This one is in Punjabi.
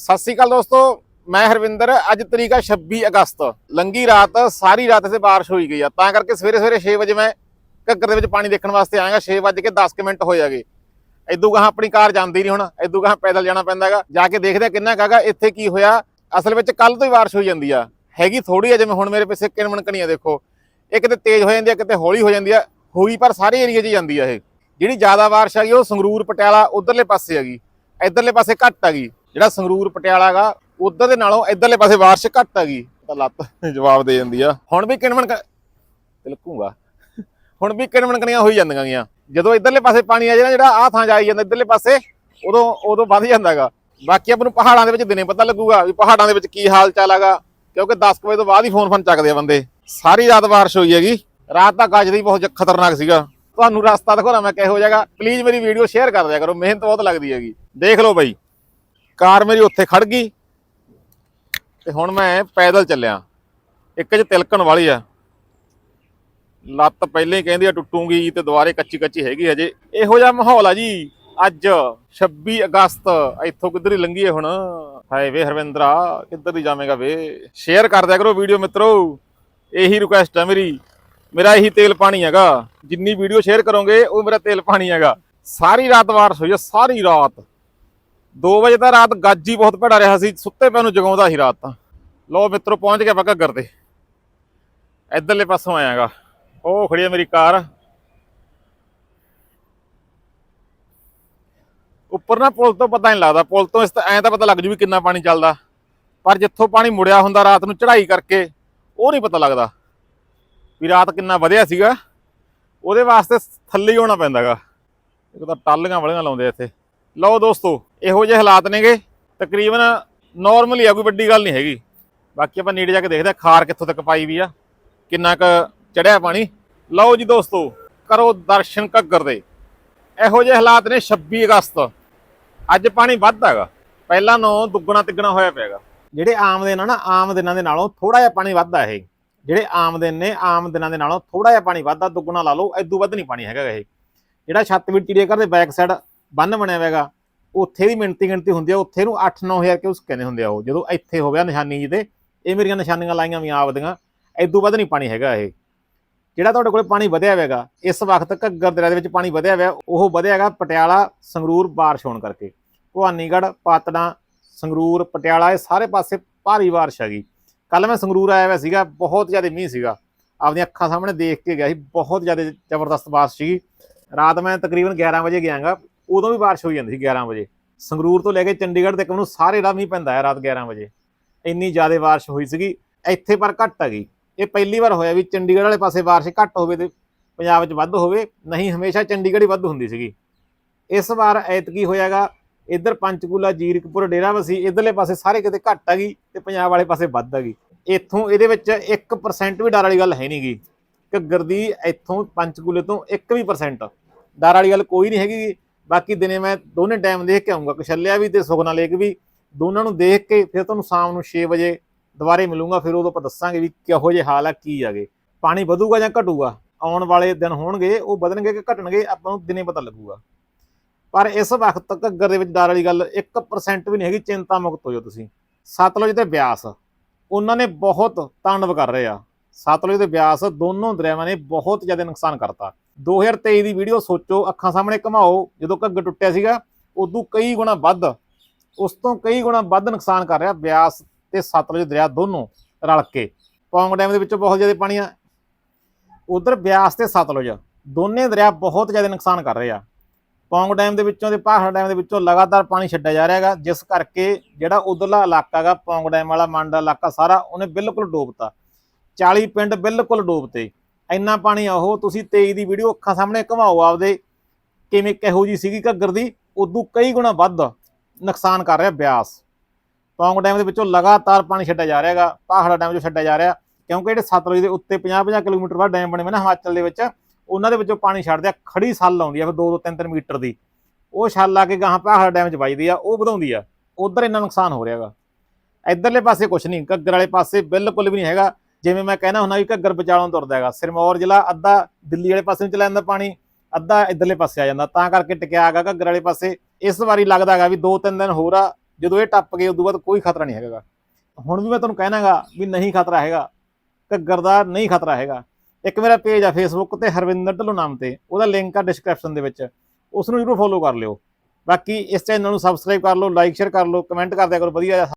ਸਤਿ ਸ਼੍ਰੀ ਅਕਾਲ ਦੋਸਤੋ, ਮੈਂ ਹਰਵਿੰਦਰ, ਅੱਜ ਤਰੀਕ ਆ 26 ਅਗਸਤ। ਲੰਗੀ ਰਾਤ, ਸਾਰੀ ਰਾਤ ਇੱਥੇ ਬਾਰਿਸ਼ ਹੋਈ ਗਈ ਆ। ਤਾਂ ਕਰਕੇ ਸਵੇਰੇ ਸਵੇਰੇ 6 ਵਜੇ ਮੈਂ ਘੱਗਰ ਦੇ ਵਿੱਚ ਪਾਣੀ ਦੇਖਣ ਵਾਸਤੇ ਆਇਆਗਾ 6 ਵਜੇ ਕੇ 10 ਕੁ ਮਿੰਟ ਹੋਏ ਹੈਗੇ। ਇਦੋਂ ਗਾਹਾਂ ਆਪਣੀ ਕਾਰ ਜਾਂਦੀ ਨਹੀਂ ਹੁਣ ਇਦੋਂ ਗਾਹਾਂ ਪੈਦਲ ਜਾਣਾ ਪੈਂਦਾ ਹੈਗਾ। ਜਾ ਕੇ ਦੇਖਦੇ ਆ ਕਿੰਨਾ ਕਾਗਾ ਇੱਥੇ ਕੀ ਹੋਇਆ। ਅਸਲ ਵਿੱਚ ਕੱਲ ਤੋਂ ਹੀ ਬਾਰਿਸ਼ ਹੋਈ ਜਾਂਦੀ ਆ। ਹੈਗੀ ਥੋੜੀ ਆ, ਜਿਵੇਂ ਹੁਣ ਮੇਰੇ ਪਿੱਛੇ ਕਿਣਮਣ ਕਣੀਆਂ ਦੇਖੋ। ਇਹ ਕਿਤੇ ਤੇਜ਼ ਹੋ ਜਾਂਦੀ ਆ ਕਿਤੇ ਹੌਲੀ ਹੋ ਜਾਂਦੀ ਆ। ਹੋਈ ਪਰ ਸਾਰੇ ਏਰੀਆ 'ਚ ਹੀ ਜਾਂਦੀ ਆ ਇਹ। ਜਿਹੜੀ ਜ਼ਿਆਦਾ ਬਾਰਿਸ਼ ਗਈ ਉਹ ਸੰਗਰੂਰ, ਪਟਿਆਲਾ, ਉਧਰਲੇ ਪਾਸੇ ਹੈਗੀ। ਇਧਰਲੇ ਪਾਸੇ ਘੱਟ ਆ ਗਈ ਜਿਹੜਾ ਸੰਗਰੂਰ ਪਟਿਆਲਾ ਹੈਗਾ, ਉਧਰ ਦੇ ਨਾਲੋਂ ਇਧਰਲੇ ਪਾਸੇ ਬਾਰਿਸ਼ ਘੱਟ ਹੈਗੀ, ਤਾਂ ਲੱਤ ਜਵਾਬ ਦੇ ਜਾਂਦੀ ਆ। ਹੁਣ ਵੀ ਕਿਣਮਣ ਤਿਲਕੂਗਾ। ਹੁਣ ਵੀ ਕਿਣਮਣ ਹੋਈ ਜਾਂਦੀਆਂ ਗੀਆਂ। ਜਦੋਂ ਇਧਰਲੇ ਪਾਸੇ ਪਾਣੀ ਆ ਜਾਣਾ ਜਿਹੜਾ ਆਹ ਥਾਂ ਜਾਈ ਜਾਂਦਾ ਇਧਰਲੇ ਪਾਸੇ, ਉਦੋਂ ਉਦੋਂ ਵੱਧ ਜਾਂਦਾਗਾ ਬਾਕੀ ਆਪਾਂ ਨੂੰ ਪਹਾੜਾਂ ਦੇ ਵਿੱਚ ਦਿਨੇ ਪਤਾ ਲੱਗੂਗਾ ਵੀ ਪਹਾੜਾਂ ਦੇ ਵਿੱਚ ਕੀ ਹਾਲ ਚਾਲ ਹੈਗਾ, ਕਿਉਂਕਿ 10 ਕੁ ਵਜੇ ਤੋਂ ਬਾਅਦ ਹੀ ਫੋਨ ਫੋਨ ਚੱਕਦੇ ਆ ਬੰਦੇ। ਸਾਰੀ ਰਾਤ ਬਾਰਿਸ਼ ਹੋਈ ਹੈਗੀ। ਰਾਤ ਤਾਂ ਗੱਜਦੀ ਬਹੁਤ ਖਤਰਨਾਕ ਸੀਗਾ। ਤੁਹਾਨੂੰ ਰਸਤਾ ਦਿਖਾਉਣਾ ਮੈਂ ਕਿਹੋ ਜਗ੍ਹਾ ਪਲੀਜ਼ ਮੇਰੀ ਵੀਡੀਓ ਸ਼ੇਅਰ ਕਰ ਦਿਆ ਕਰੋ, ਮਿਹਨਤ ਬਹੁਤ ਲੱਗਦੀ ਹੈਗੀ। ਦੇਖ ਲਓ ਬਾਈ। ਕਾਰ ਮੇਰੀ ਉੱਥੇ ਖੜ ਗਈ ਤੇ ਹੁਣ ਮੈਂ ਪੈਦਲ ਚੱਲਿਆ। ਇੱਕ ਚ ਤਿਲਕਣ ਵਾਲੀ ਆ। ਲੱਤ ਪਹਿਲੇ ਹੀ ਕਹਿੰਦੀ ਆ, ਟੁੱਟੂਗੀ ਤੇ ਦੁਬਾਰੇ ਕੱਚੀ ਕੱਚੀ ਹੈਗੀ ਹਜੇ। ਇਹੋ ਜਿਹਾ ਮਾਹੌਲ ਆ ਜੀ, ਅੱਜ 26 ਅਗਸਤ, ਇੱਥੋਂ ਕਿੱਧਰ ਹੀ ਲੰਘੀਏ ਹੁਣ? ਹਾਏ ਵੇ ਹਰਵਿੰਦਰਾ, ਕਿੱਧਰ ਹੀ ਜਾਵੇਂਗਾ ਵੇ? ਸ਼ੇਅਰ ਕਰ ਦਿਆ ਕਰੋ ਵੀਡੀਓ ਮਿੱਤਰੋ। ਇਹੀ ਰਿਕੁਐਸਟ ਆ ਮੇਰੀ। ਮੇਰਾ ਇਹੀ ਤੇਲ ਪਾਣੀ ਹੈਗਾ। ਜਿੰਨੀ ਵੀਡੀਓ ਸ਼ੇਅਰ ਕਰੋਗੇ, ਉਹ ਮੇਰਾ ਤੇਲ ਪਾਣੀ ਹੈਗਾ। ਸਾਰੀ ਰਾਤ ਬਾਰਿਸ਼ ਹੋਈ ਸਾਰੀ ਰਾਤ। 2 ਵਜੇ ਤਾਂ ਰਾਤ ਗੱਜੀ ਬਹੁਤ ਭੜਾ ਰਿਹਾ ਸੀ, ਸੁੱਤੇ ਪੈ ਨੂੰ ਜਗਾਉਂਦਾ ਸੀ ਰਾਤ ਤਾਂ। ਲੋ ਮਿੱਤਰੋ, ਪਹੁੰਚ ਗਿਆ ਆਪਾਂ ਘੱਗਰ ਤੇ। ਇਧਰਲੇ ਪਾਸੋਂ ਆਇਆਗਾ। ਉਹ ਖੜੀ ਹੈ ਮੇਰੀ ਕਾਰ। ਉੱਪਰ ਨਾ ਪੁਲ ਤੋਂ ਪਤਾ ਨਹੀਂ ਲੱਗਦਾ। ਪੁਲ ਤੋਂ ਇਸ ਤਾਂ ਐਂ ਤਾਂ ਪਤਾ ਲੱਗ ਜੂ ਵੀ ਕਿੰਨਾ ਪਾਣੀ ਚੱਲਦਾ। ਪਰ ਜਿੱਥੋਂ ਪਾਣੀ ਮੁੜਿਆ ਹੁੰਦਾ ਰਾਤ ਨੂੰ ਚੜ੍ਹਾਈ ਕਰਕੇ, ਉਹ ਨਹੀਂ ਪਤਾ ਲੱਗਦਾ ਵੀ ਰਾਤ ਕਿੰਨਾ ਵਧਿਆ ਸੀਗਾ। ਉਹਦੇ ਵਾਸਤੇ ਥੱਲੇ ਹੀ ਹੋਣਾ ਪੈਂਦਾਗਾ। ਇੱਕ ਤਾਂ ਟਾਲੀਆਂ ਵਾਲੀਆਂ ਲਾਉਂਦੇ ਇੱਥੇ। ਲਓ ਦੋਸਤੋ, ਇਹੋ ਜਿਹੇ ਹਾਲਾਤ ਨੇਗੇ, ਤਕਰੀਬਨ ਨਾਰਮਲੀ ਆ, ਕੋਈ ਵੱਡੀ ਗੱਲ ਨਹੀਂ ਹੈਗੀ। ਬਾਕੀ ਆਪਾਂ ਨੇੜੇ ਜਾ ਕੇ ਦੇਖਦੇ ਆ ਖਾਰ ਕਿੱਥੋਂ ਤੱਕ ਪਾਈ ਵੀ ਆ, ਕਿੰਨਾ ਕੁ ਚੜਿਆ ਪਾਣੀ। ਲਓ ਜੀ ਦੋਸਤੋ, ਕਰੋ ਦਰਸ਼ਨ ਘੱਗਰ ਦੇ। ਇਹੋ ਜਿਹੇ ਹਾਲਾਤ ਨੇ 26 ਅਗਸਤ। ਅੱਜ ਪਾਣੀ ਵੱਧ ਹੈਗਾ। ਪਹਿਲਾਂ ਨੂੰ ਦੁੱਗਣਾ ਤਿੱਗਣਾ ਹੋਇਆ ਪਿਆਗਾ। ਜਿਹੜੇ ਆਮ ਦਿਨ ਆ ਨਾ, ਆਮ ਦਿਨਾਂ ਦੇ ਨਾਲੋਂ ਥੋੜਾ ਜਿਹਾ ਪਾਣੀ ਵੱਧਦਾ ਇਹ। ਜਿਹੜੇ ਆਮ ਦਿਨ ਨੇ, ਆਮ ਦਿਨਾਂ ਦੇ ਨਾਲੋਂ ਥੋੜਾ ਜਿਹਾ ਪਾਣੀ ਵੱਧਦਾ ਦੁੱਗਣਾ ਲਾ ਲਓ, ਐਦੂ ਵੱਧ ਨਹੀਂ ਪਾਣੀ ਹੈਗਾ ਇਹ। ਜਿਹੜਾ ਛੱਤ ਵੀ ਚਿੜੀਆ ਘਰ ਦੇ ਬੈਕ ਸਾਈਡ ਬੰਨ ਬਣਿਆ ਹੋਇਆਗਾ ਉੱਥੇ ਵੀ ਮਿੰਟੀ ਗਿਣਤੀ ਹੁੰਦੀ ਆ, ਉੱਥੇ ਨੂੰ 8-9000 ਕਿ ਉਸ ਕਹਿੰਦੇ ਹੁੰਦੇ ਆ ਉਹ? ਜਦੋਂ ਇੱਥੇ ਹੋ ਗਿਆ ਨਿਸ਼ਾਨੀ ਜੀ ਤੇ ਇਹ ਮੇਰੀਆਂ ਨਿਸ਼ਾਨੀਆਂ ਲਾਈਆਂ ਵੀ ਆਪਦੀਆਂ ਐਦੂ ਵੱਧ ਨਹੀਂ ਪਾਣੀ ਹੈਗਾ ਇਹ। ਜਿਹੜਾ ਤੁਹਾਡੇ ਕੋਲੇ ਪਾਣੀ ਵਧਿਆ ਹੋਵੇਗਾ ਇਸ ਵਕਤ ਘੱਗਰ ਦਰਿਆ ਦੇ ਵਿੱਚ ਪਾਣੀ ਵਧਿਆ ਹੋਇਆ ਉਹ ਵਧਿਆ ਹੈਗਾ ਪਟਿਆਲਾ, ਸੰਗਰੂਰ, ਬਾਰਿਸ਼ ਹੋਣ ਕਰਕੇ। ਭਵਾਨੀਗੜ੍ਹ, ਪਾਤੜਾਂ, ਸੰਗਰੂਰ, ਪਟਿਆਲਾ, ਇਹ ਸਾਰੇ ਪਾਸੇ ਭਾਰੀ ਬਾਰਿਸ਼ ਹੈਗੀ ਕੱਲ ਮੈਂ ਸੰਗਰੂਰ ਆਇਆ ਹੋਇਆ ਸੀਗਾ, ਬਹੁਤ ਜ਼ਿਆਦਾ ਮੀਂਹ ਸੀਗਾ। ਆਪਣੀਆਂ ਅੱਖਾਂ ਸਾਹਮਣੇ ਦੇਖ ਕੇ ਗਿਆ ਸੀ, ਬਹੁਤ ਜ਼ਿਆਦਾ ਜ਼ਬਰਦਸਤ ਬਾਰਿਸ਼ ਸੀਗੀ। ਰਾਤ ਮੈਂ ਤਕਰੀਬਨ 11 ਵਜੇ ਗਿਆਗਾ ਉਦੋਂ ਵੀ ਬਾਰਿਸ਼ ਹੋਈ ਜਾਂਦੀ ਸੀ 11 ਵਜੇ। ਸੰਗਰੂਰ ਤੋਂ ਲੈ ਕੇ ਚੰਡੀਗੜ੍ਹ ਤੱਕ ਮੈਨੂੰ ਸਾਰੇ ਰਾਹ ਮੀਂਹ ਪੈਂਦਾ ਹੈ ਰਾਤ 11 ਵਜੇ। ਇੰਨੀ ਜ਼ਿਆਦਾ ਬਾਰਿਸ਼ ਹੋਈ ਸੀਗੀ। ਇੱਥੇ ਪਰ ਘੱਟ ਆ ਗਈ। ਇਹ ਪਹਿਲੀ ਵਾਰ ਹੋਇਆ ਵੀ ਚੰਡੀਗੜ੍ਹ ਵਾਲੇ ਪਾਸੇ ਬਾਰਿਸ਼ ਘੱਟ ਹੋਵੇ ਤੇ ਪੰਜਾਬ 'ਚ ਵੱਧ ਹੋਵੇ, ਨਹੀਂ ਹਮੇਸ਼ਾ ਚੰਡੀਗੜ੍ਹ ਹੀ ਵੱਧ ਹੁੰਦੀ ਸੀਗੀ। ਇਸ ਵਾਰ ਐਤਕੀ ਹੋਇਆਗਾ, ਇੱਧਰ ਪੰਚਕੂਲਾ, ਜੀਰਕਪੁਰ, ਡੇਰਾਬੱਸੀ, ਇਧਰਲੇ ਪਾਸੇ ਸਾਰੇ ਕਿਤੇ ਘੱਟ ਗਈ ਤੇ ਪੰਜਾਬ ਵਾਲੇ ਪਾਸੇ ਵੱਧ ਆ ਗਈ। ਇੱਥੋਂ ਇਹਦੇ ਵਿੱਚ 1% ਵੀ ਡਰ ਵਾਲੀ ਗੱਲ ਹੈ ਨਹੀਂਗੀ ਘੱਗਰ ਦੀ ਇੱਥੋਂ ਪੰਚਕੂਲੇ ਤੋਂ 1 ਵੀ percent ਡਰ ਵਾਲੀ ਗੱਲ ਕੋਈ ਨਹੀਂ ਹੈਗੀ। ਬਾਕੀ ਦਿਨੇ ਮੈਂ ਦੋਨੇ ਟਾਈਮ ਦੇਖ ਕੇ ਆਉਂਗਾ ਕਸ਼ੱਲਿਆ ਵੀ ਤੇ ਸੁਖਨਾ ਲੇਕ ਵੀ। ਦੋਨਾਂ ਨੂੰ ਦੇਖ ਕੇ ਫਿਰ ਤੁਹਾਨੂੰ ਸ਼ਾਮ ਨੂੰ 6 ਵਜੇ ਦੁਬਾਰੇ ਮਿਲੂੰਗਾ, ਫਿਰ ਉਦੋਂ ਆਪਾਂ ਦੱਸਾਂਗੇ ਵੀ ਕਿਹੋ ਜਿਹੇ ਹਾਲ ਆ, ਕੀ ਆਗੇ ਪਾਣੀ ਵਧੂਗਾ ਜਾਂ ਘਟੂਗਾ? ਆਉਣ ਵਾਲੇ ਦਿਨ ਹੋਣਗੇ, ਉਹ ਵਧਣਗੇ ਕਿ ਘਟਣਗੇ, ਆਪਾਂ ਨੂੰ ਦਿਨੇ ਪਤਾ ਲੱਗੂਗਾ। ਪਰ ਇਸ ਵਕਤ ਘੱਗਰ ਦੇ ਵਿੱਚ ਡਰ ਵਾਲੀ ਗੱਲ 1% ਵੀ ਨਹੀਂ ਹੈਗੀ, ਚਿੰਤਾ ਮੁਕਤ ਹੋ ਜਾਓ ਤੁਸੀਂ। ਸਤਲੁਜ ਤੇ ਬਿਆਸ, ਉਹਨਾਂ ਨੇ ਬਹੁਤ ਤਾਂਡਵ ਕਰ ਰਹੇ ਆ। ਸਤਲੁਜ ਤੇ ਬਿਆਸ ਦੋਨੋਂ ਦਰਿਆਵਾਂ ਨੇ ਬਹੁਤ ਜ਼ਿਆਦਾ ਨੁਕਸਾਨ ਕਰਤਾ। 2023 ਦੀ ਵੀਡੀਓ ਸੋਚੋ, ਅੱਖਾਂ ਸਾਹਮਣੇ ਘਮਾਓ, ਜਦੋਂ ਘੱਗ ਟੁੱਟਿਆ ਸੀਗਾ, ਉਦੋਂ ਕਈ ਗੁਣਾ ਵੱਧ, ਉਸ ਤੋਂ ਕਈ ਗੁਣਾ ਵੱਧ ਨੁਕਸਾਨ ਕਰ ਰਿਹਾ ਬਿਆਸ ਤੇ ਸਤਲੁਜ ਦਰਿਆ ਦੋਨੋਂ ਰਲ ਕੇ। ਪੌਂਗ ਡੈਮ ਦੇ ਵਿੱਚੋਂ ਬਹੁਤ ਜ਼ਿਆਦਾ ਪਾਣੀ ਆ ਉਧਰ ਬਿਆਸ ਤੇ ਸਤਲੁਜ, ਦੋਨੇ ਦਰਿਆ ਬਹੁਤ ਜ਼ਿਆਦਾ ਨੁਕਸਾਨ ਕਰ ਰਹੇ ਆ। ਪੌਂਗ ਡੈਮ ਦੇ ਵਿੱਚੋਂ ਤੇ ਪਹਾੜ ਡੈਮ ਦੇ ਵਿੱਚੋਂ ਲਗਾਤਾਰ ਪਾਣੀ ਛੱਡਿਆ ਜਾ ਰਿਹਾ ਹੈਗਾ, ਜਿਸ ਕਰਕੇ ਜਿਹੜਾ ਉਧਰਲਾ ਇਲਾਕਾ ਹੈਗਾ, ਪੌਂਗ ਡੈਮ ਵਾਲਾ, ਮੰਡ ਦਾ ਇਲਾਕਾ ਸਾਰਾ ਉਹਨੇ ਬਿਲਕੁਲ ਡੋਬਤਾ। 40 ਪਿੰਡ ਬਿਲਕੁਲ ਡੋਬਤੇ। ਇੰਨਾ ਪਾਣੀ ਆ ਉਹ, ਤੁਸੀਂ 23 ਦੀ ਵੀਡੀਓ ਅੱਖਾਂ ਸਾਹਮਣੇ ਘਮਾਓ ਆਪਦੇ। ਕਿਵੇਂ ਕਿਹੋ ਜੀ ਸੀਗੀ ਘੱਗਰ ਦੀ, ਉਦੋਂ ਕਈ ਗੁਣਾ ਵੱਧ ਨੁਕਸਾਨ ਕਰ ਰਿਹਾ ਬਿਆਸ। ਪੌਂਗ ਡੈਮ ਦੇ ਵਿੱਚੋਂ ਲਗਾਤਾਰ ਪਾਣੀ ਛੱਡਿਆ ਜਾ ਰਿਹਾ ਹੈਗਾ, ਪਹਾੜਾ ਡੈਮ ਚੋਂ ਛੱਡਿਆ ਜਾ ਰਿਹਾ। ਕਿਉਂਕਿ ਜਿਹੜੇ ਸਤਲੁਜ ਦੇ ਉੱਤੇ 50-50 ਕਿਲੋਮੀਟਰ ਬਾਅਦ ਡੈਮ ਬਣੇ ਹੋਏ ਨੇ ਹਿਮਾਚਲ ਦੇ ਵਿੱਚ, ਉਹਨਾਂ ਦੇ ਵਿੱਚੋਂ ਪਾਣੀ ਛੱਡਦੇ ਆ ਖੜੀ ਸੱਲ ਆਉਂਦੀ ਆ, ਫਿਰ 2-2 3-3 ਮੀਟਰ ਦੀ। ਉਹ ਛੱਲ ਆ ਕੇ ਗਾਹਾਂ ਪਹਾੜ ਡੈਮ 'ਚ ਵੱਜਦੀ ਆ, ਉਹ ਵਧਾਉਂਦੀ ਆ। ਉਧਰ ਇੰਨਾ ਨੁਕਸਾਨ ਹੋ ਰਿਹਾਗਾ ਇਧਰਲੇ ਪਾਸੇ ਕੁਝ ਨਹੀਂ, ਘੱਗਰ ਵਾਲੇ ਪਾਸੇ ਬਿਲਕੁਲ ਵੀ ਨਹੀਂ ਹੈਗਾ। ਜਿਵੇਂ ਮੈਂ ਕਹਿਣਾ ਹੁੰਦਾ ਵੀ ਘੱਗਰ ਵਿਚਾਲੋਂ ਤੁਰਦਾ ਹੈਗਾ, ਸਿਰਮੌਰ ਜ਼ਿਲ੍ਹਾ ਅੱਧਾ ਦਿੱਲੀ ਵਾਲੇ ਪਾਸੇ ਨੂੰ ਚਲਾ ਜਾਂਦਾ ਪਾਣੀ, ਅੱਧਾ ਇਧਰਲੇ ਪਾਸੇ ਆ ਜਾਂਦਾ, ਤਾਂ ਕਰਕੇ ਟਿਕਿਆ ਹੈਗਾ ਘੱਗਰ ਵਾਲੇ ਪਾਸੇ। ਇਸ ਵਾਰੀ ਲੱਗਦਾ ਹੈਗਾ ਵੀ 2-3 ਦਿਨ ਹੋਰ ਆ, ਜਦੋਂ ਇਹ ਟੱਪ ਗਏ, ਉਦੋਂ ਬਾਅਦ ਕੋਈ ਖਤਰਾ ਨਹੀਂ ਹੈਗਾ ਹੁਣ ਵੀ ਮੈਂ ਤੁਹਾਨੂੰ ਕਹਿਣਾਗਾ ਵੀ ਨਹੀਂ ਖਤਰਾ ਹੈਗਾ, ਘੱਗਰ ਦਾ ਨਹੀਂ ਖਤਰਾ ਹੈਗਾ। ਇੱਕ ਮੇਰਾ ਪੇਜ ਆ ਫੇਸਬੁੱਕ ਤੇ ਹਰਵਿੰਦਰ ਢਿੱਲੋਂ ਨਾਮ ਤੇ, ਉਹਦਾ ਲਿੰਕ ਆ ਡਿਸਕ੍ਰਿਪਸ਼ਨ ਦੇ ਵਿੱਚ। ਉਸ ਨੂੰ ਜਰੂਰ ਫੋਲੋ ਕਰ ਲਿਓ। ਬਾਕੀ ਇਸ ਚੈਨਲ ਨੂੰ ਸਬਸਕ੍ਰਾਈਬ ਕਰ ਲਓ ਲਾਈਕ ਸ਼ੇਅਰ ਕਰ ਲਓ ਕਮੈਂਟ ਕਰ ਦਿਆ ਕਰੋ, ਵਧੀਆ